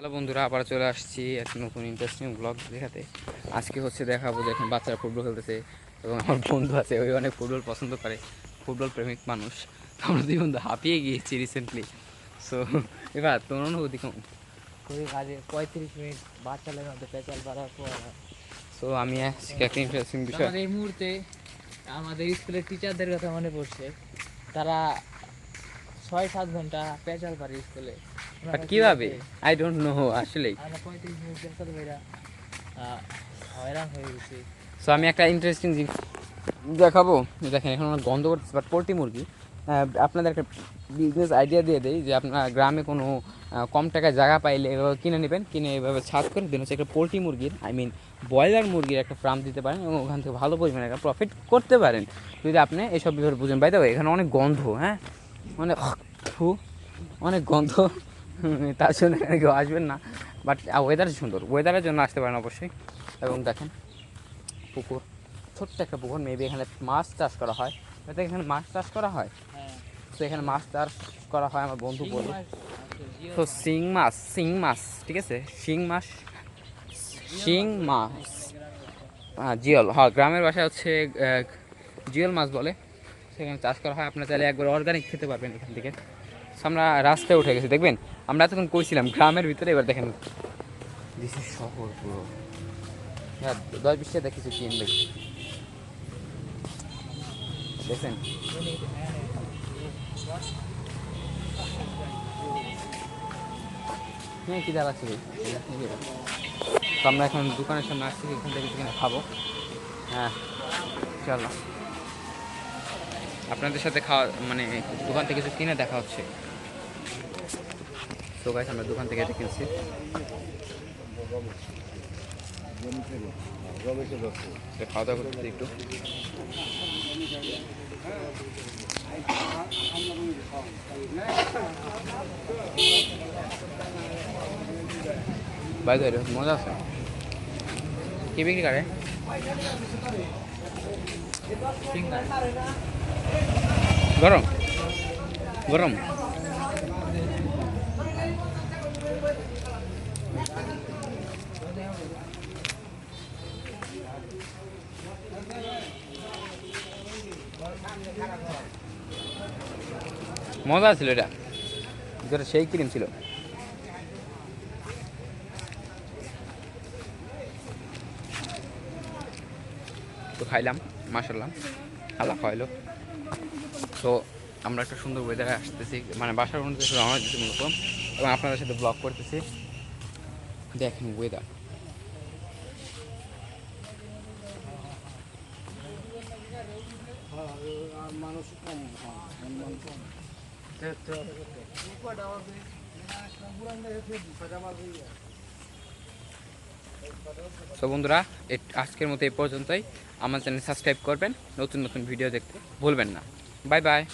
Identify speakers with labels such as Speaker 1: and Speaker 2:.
Speaker 1: Hello বন্ধুরা আবার চলে আসছি একটা নতুন ইন্টারেস্টিং ব্লগ দেখাতে। আজকে হচ্ছে দেখাবো যে এখন বাচ্চারা ফুটবল খেলতেছে এবং আমার বন্ধু আছে ওই অনেক ফুটবল পছন্দ করে ফুটবল প্রেমিক মানুষ। আমরা দুই বন্ধু হাঁপিয়ে গিয়েছি রিসেন্টলি সো এবার তোর অনুভূতি কেমন?
Speaker 2: খুবই কাজে পঁয়ত্রিশ মিনিট বাচ্চাদের মধ্যে পেঁচাল পর।
Speaker 1: সো আমি আজকে একটা ইন্টারেস্টিং বিষয়
Speaker 2: এই মুহূর্তে আমাদের স্কুলের টিচারদের কথা মনে পড়ছে। তারা ছয় সাত ঘণ্টা পেঁচাল পারে স্কুলে।
Speaker 1: বাট কীভাবে? আই ডোন্ট নো আসলেই।
Speaker 2: আমরা পঁয়ত্রিশ মিনিট পেঁচাল বেড়া হয়রান হয়ে গেছি।
Speaker 1: সো আমি একটা ইন্টারেস্টিং জিনিস দেখাবো। দেখেন এখন আমরা গন্ধ করতেছি বাট পোলট্রি মুরগি আপনাদের একটা বিজনেস আইডিয়া দিয়ে দেয় যে আপনার গ্রামে কোনো কম টাকায় জায়গা পাইলে এভাবে কিনে নেবেন কিনে এভাবে ছাদ করে দিন। হচ্ছে একটা পোলট্রি মুরগির আই মিন ব্রয়লার মুরগির একটা ফার্ম দিতে পারেন এবং ওখান থেকে ভালো পরিমাণে একটা প্রফিট করতে পারেন। যদি আপনি এসব বিষয়ে বুঝেন বাইতে এখানে অনেক গন্ধ হ্যাঁ? মানে ফু অনেক গন্ধ। তার জন্য কেউ আসবেন না। বাট ওয়েদার সুন্দর। ওয়েদারের জন্য আসতে পারেন অবশ্যই। এবং দেখেন পুকুর। ছোট্ট একটা পুকুর মেবি এখানে মাছ চাষ করা হয়। হয়তো এখানে মাছ চাষ করা হয়?
Speaker 2: হ্যাঁ।
Speaker 1: তো এখানে মাছ চাষ করা হয় আমার বন্ধু বলল। তো শিং মাছ শিং মাছ ঠিক আছে? শিং মাছ শিং মাছ। হ্যাঁ জিওল। হ্যাঁ গ্রামের ভাষায় হচ্ছে জিওল মাছ বলে। সেখানে চাষ করা হয়, আপনার চাইলে একবার অর্গানিক খেতে পারবেন এখান থেকে। আমরা রাস্তায় উঠে গেছি, দেখবেন? আমরা এতক্ষণ কইছিলাম, গ্রামের ভিতরে এবার দেখেন। শহর পুরো হ্যাঁ দশ বিশটা দেখেছি কিনবে দেখছেন হ্যাঁ কী দাঁড়াচ্ছে তো আমরা এখন দোকানের সামনে আসছি, এখান থেকে কিনে খাব। হ্যাঁ চলো। আপনাদের সাথে খাওয়া মানে দোকান থেকে কিছু কিনে দেখা হচ্ছে। তো গাইস আমরা দোকান থেকে এটা কিনছি। খাওয়া দাওয়া করতে একটু। মজা আছে। কি বিক্রি করে। গরম। গরম। মজা ছিল এটা। যেটা সেই ক্রিম ছিল। তো খাইলাম মাসাল্লাম আল্লাহ খাইলো তো আমরা একটা সুন্দর ওয়েদারে আসতেছি। মানে বাসার উন্নতি রওনা দিতেছি মূলত এবং আপনাদের সাথে ব্লগ করতেছি। দেখেন ওয়েদার তো বন্ধুরা আজকের মতো এই পর্যন্তই। আমার চ্যানেল সাবস্ক্রাইব করবেন। নতুন নতুন ভিডিও দেখতে ভুলবেন না। Bye-bye.